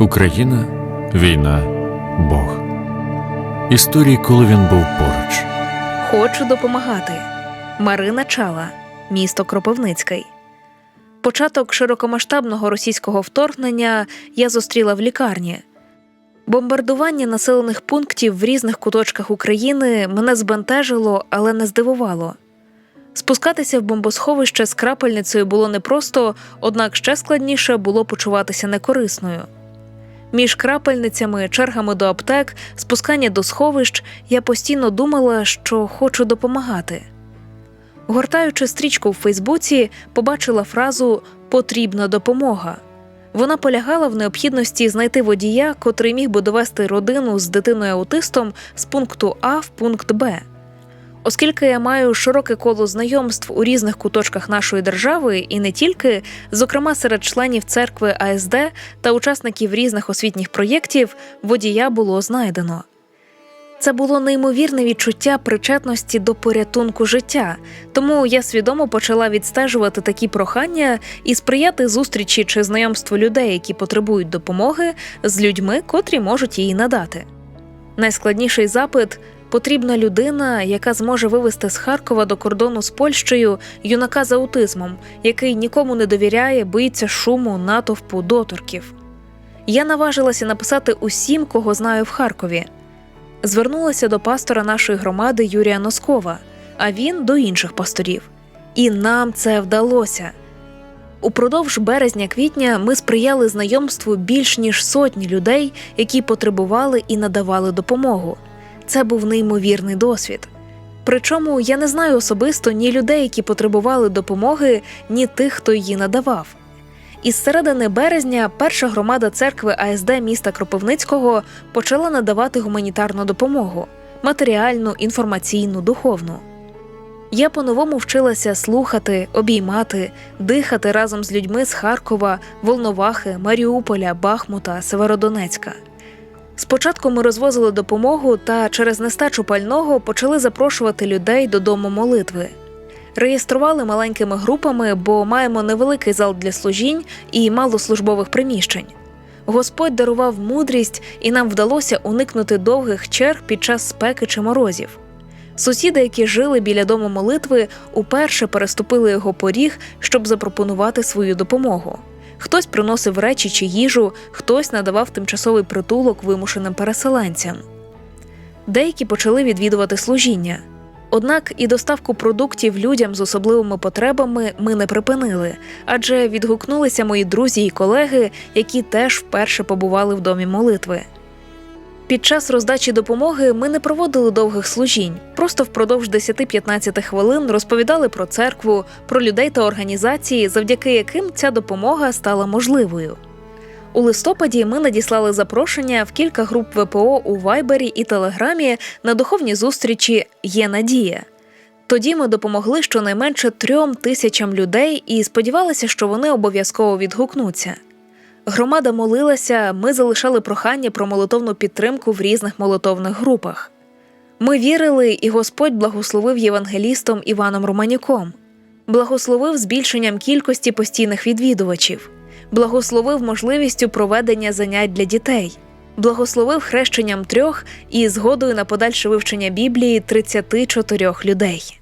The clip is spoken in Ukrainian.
Україна, війна, Бог. Історії, коли він був поруч. Хочу допомагати. Марина Чала, місто Кропивницький. Початок широкомасштабного російського вторгнення я зустріла в лікарні. Бомбардування населених пунктів в різних куточках України мене збентежило, але не здивувало. Спускатися в бомбосховище з крапельницею було непросто, однак ще складніше було почуватися некорисною. Між крапельницями, чергами до аптек, спускання до сховищ я постійно думала, що хочу допомагати. Гортаючи стрічку в Фейсбуці, побачила фразу Потрібна допомога. Вона полягала в необхідності знайти водія, котрий міг би довести родину з дитиною аутистом з пункту А в пункт Б. Оскільки я маю широке коло знайомств у різних куточках нашої держави і не тільки, зокрема серед членів церкви АСД та учасників різних освітніх проєктів, водія було знайдено. Це було неймовірне відчуття причетності до порятунку життя, тому я свідомо почала відстежувати такі прохання і сприяти зустрічі чи знайомству людей, які потребують допомоги, з людьми, котрі можуть її надати. Найскладніший запит потрібна людина, яка зможе вивести з Харкова до кордону з Польщею юнака з аутизмом, який нікому не довіряє, боїться шуму, натовпу, доторків. Я наважилася написати усім, кого знаю в Харкові. Звернулася до пастора нашої громади Юрія Носкова, а він до інших пасторів. І нам це вдалося. Упродовж березня-квітня ми сприяли знайомству більш ніж сотні людей, які потребували і надавали допомогу. Це був неймовірний досвід. Причому я не знаю особисто ні людей, які потребували допомоги, ні тих, хто її надавав. Із середини березня перша громада церкви АСД міста Кропивницького почала надавати гуманітарну допомогу матеріальну, інформаційну, духовну. Я по-новому вчилася слухати, обіймати, дихати разом з людьми з Харкова, Волновахи, Маріуполя, Бахмута, Северодонецька. Спочатку ми розвозили допомогу та через нестачу пального почали запрошувати людей додому молитви. Реєстрували маленькими групами, бо маємо невеликий зал для служінь і мало службових приміщень. Господь дарував мудрість, і нам вдалося уникнути довгих черг під час спеки чи морозів. Сусіди, які жили біля дому молитви, уперше переступили його поріг, щоб запропонувати свою допомогу. Хтось приносив речі чи їжу, хтось надавав тимчасовий притулок вимушеним переселенцям. Деякі почали відвідувати служіння. Однак і доставку продуктів людям з особливими потребами ми не припинили, адже відгукнулися мої друзі і колеги, які теж вперше побували в домі молитви. Під час роздачі допомоги ми не проводили довгих служінь, просто впродовж 10-15 хвилин розповідали про церкву, про людей та організації, завдяки яким ця допомога стала можливою. У листопаді ми надіслали запрошення в кілька груп ВПО у Вайбері і Телеграмі на духовні зустрічі Є надія. Тоді ми допомогли щонайменше трьом тисячам людей і сподівалися, що вони обов'язково відгукнуться. Громада молилася, ми залишали прохання про молитовну підтримку в різних молитовних групах. Ми вірили, і Господь благословив євангелістом Іваном Романюком, благословив збільшенням кількості постійних відвідувачів, благословив можливістю проведення занять для дітей, благословив хрещенням трьох і згодою на подальше вивчення Біблії 34 людей.